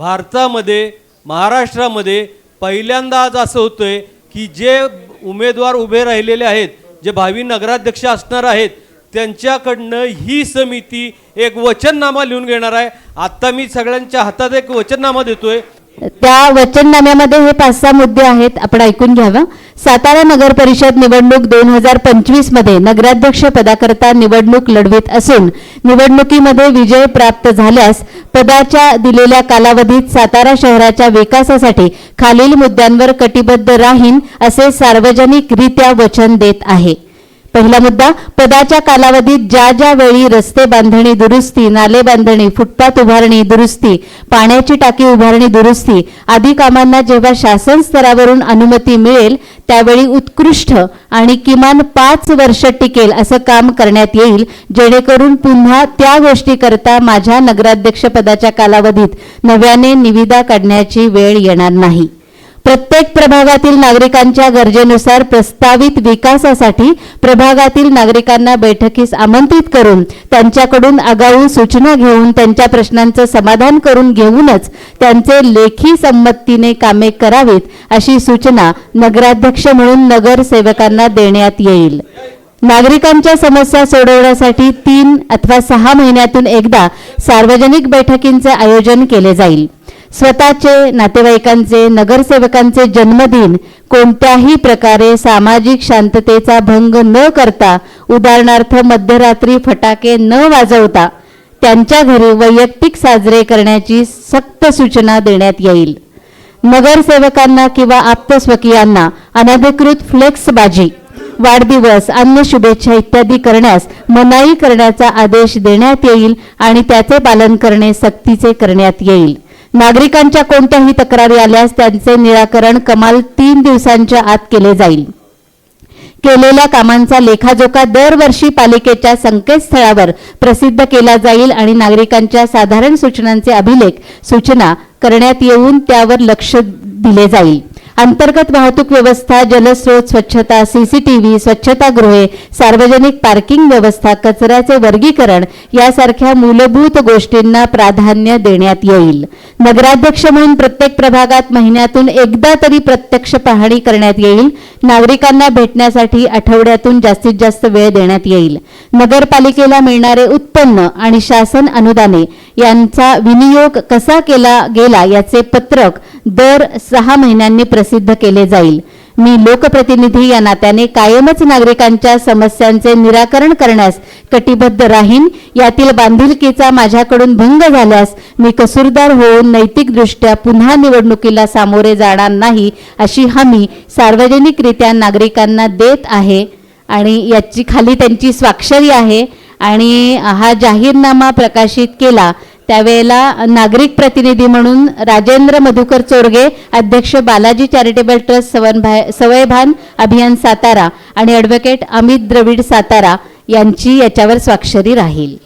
भारतामध्ये महाराष्ट्रामध्ये पहिल्यांदाच असं होतं आहे की जे उमेदवार उभे राहिलेले आहेत जे भावी नगराध्यक्ष असणार आहेत त्यांच्याकडनं ही समिती एक वचननामा लिहून घेणार आहे. आत्ता मी सगळ्यांच्या हातात एक वचननामा देतो आहे त्या वचननाम्यामध्ये हे पाच सहा मुद्दे आहेत आपण ऐकून घ्यावा. सातारा नगर परिषद निवडणूक दोन हजार पंचवीसमध्ये नगराध्यक्ष पदाकरता निवडणूक लढवित असून निवडणुकीमध्ये विजय प्राप्त झाल्यास पदाच्या दिलेल्या कालावधीत सातारा शहराच्या विकासासाठी खालील मुद्द्यांवर कटिबद्ध राहीन असे सार्वजनिकरित्या वचन देत आहे. पहिला मुद्दा पदाच्या कालावधीत ज्या ज्या वेळी रस्ते बांधणी दुरुस्ती नाले बांधणी फुटपाथ उभारणी दुरुस्ती पाण्याची टाकी उभारणी दुरुस्ती आदी कामांना जेव्हा शासन स्तरावरून अनुमती मिळेल त्यावेळी उत्कृष्ट आणि किमान पाच वर्ष टिकेल असं काम करण्यात येईल जेणेकरून पुन्हा त्या गोष्टीकरता माझ्या नगराध्यक्षपदाच्या कालावधीत नव्याने निविदा काढण्याची वेळ येणार नाही. प्रत्येक प्रभागातील नागरिकांच्या गरजेनुसार प्रस्तावित विकासासाठी प्रभागातील नागरिकांना बैठकीस आमंत्रित करून त्यांच्याकडून आगाऊ सूचना घेऊन त्यांच्या प्रश्नांचं समाधान करून घेऊनच त्यांचे लेखी संमतीने कामे करावीत अशी सूचना नगराध्यक्ष म्हणून नगरसेवकांना देण्यात येईल. नागरिकांच्या समस्या सोडवण्यासाठी तीन अथवा सहा महिन्यातून एकदा सार्वजनिक बैठकींचे आयोजन केले जाईल. स्वतःचे नातेवाईकांचे नगरसेवकांचे जन्मदिन कोणत्याही प्रकारे सामाजिक शांततेचा भंग न करता उदाहरणार्थ मध्यरात्री फटाके न वाजवता त्यांच्या घरी वैयक्तिक साजरे करण्याची सक्त सूचना देण्यात येईल. नगरसेवकांना किंवा आप्तस्वकीयांना अनधिकृत फ्लेक्सबाजी वाढदिवस अन्य शुभेच्छा इत्यादी करण्यास मनाई करण्याचा आदेश देण्यात येईल आणि त्याचे पालन करणे सक्तीचे करण्यात येईल. नागरिकांच्या कोणत्याही तक्रारी आल्यास त्यांचे निराकरण कमाल तीन दिवसांच्या आत केले जाईल. केलेल्या कामांचा लेखाजोखा दरवर्षी पालिकेच्या संकेतस्थळावर प्रसिद्ध केला जाईल आणि नागरिकांच्या साधारण सूचनांचे अभिलेख सूचना करण्यात येऊन त्यावर लक्ष दिले जाईल. अंतर्गत वाहतूक व्यवस्था जलस्रोत स्वच्छता सीसीटीव्ही स्वच्छतागृहे सार्वजनिक पार्किंग व्यवस्था कचऱ्याचे वर्गीकरण यासारख्या मूलभूत गोष्टींना प्राधान्य देण्यात येईल. नगराध्यक्ष म्हणून प्रत्येक प्रभागात महिन्यातून एकदा तरी प्रत्यक्ष पाहणी करण्यात येईल. नागरिकांना भेटण्यासाठी आठवड्यातून जास्तीत जास्त वेळ देण्यात येईल. नगरपालिकेला मिळणारे उत्पन्न आणि शासन अनुदाने यांचा विनियोग कसा केला गेला याचे पत्रक दर सहा महिन्यांनी प्रसिद्ध केले जाईल. मी लोकप्रतिनिधी या नात्याने कायमच नागरिकांच्या समस्यांचे निराकरण करण्यास कटिबद्ध राहीन. यातील बांधिलकीचा माझ्याकडून भंग झाल्यास मी कसूरदार होऊन नैतिकदृष्ट्या पुन्हा निवडणुकीला सामोरे जाणार नाही अशी हमी सार्वजनिकरित्या नागरिकांना देत आहे. आणि याची खाली त्यांची स्वाक्षरी आहे. आणि हा जाहीरनामा प्रकाशित केला त्यावेळेला नागरिक प्रतिनिधी म्हणून राजेंद्र मधुकर चोरगे अध्यक्ष बालाजी चॅरिटेबल ट्रस्ट सवनभाय सवयभान अभियान सातारा आणि ॲडव्होकेट अमित द्रविड सातारा यांची याच्यावर स्वाक्षरी राहील.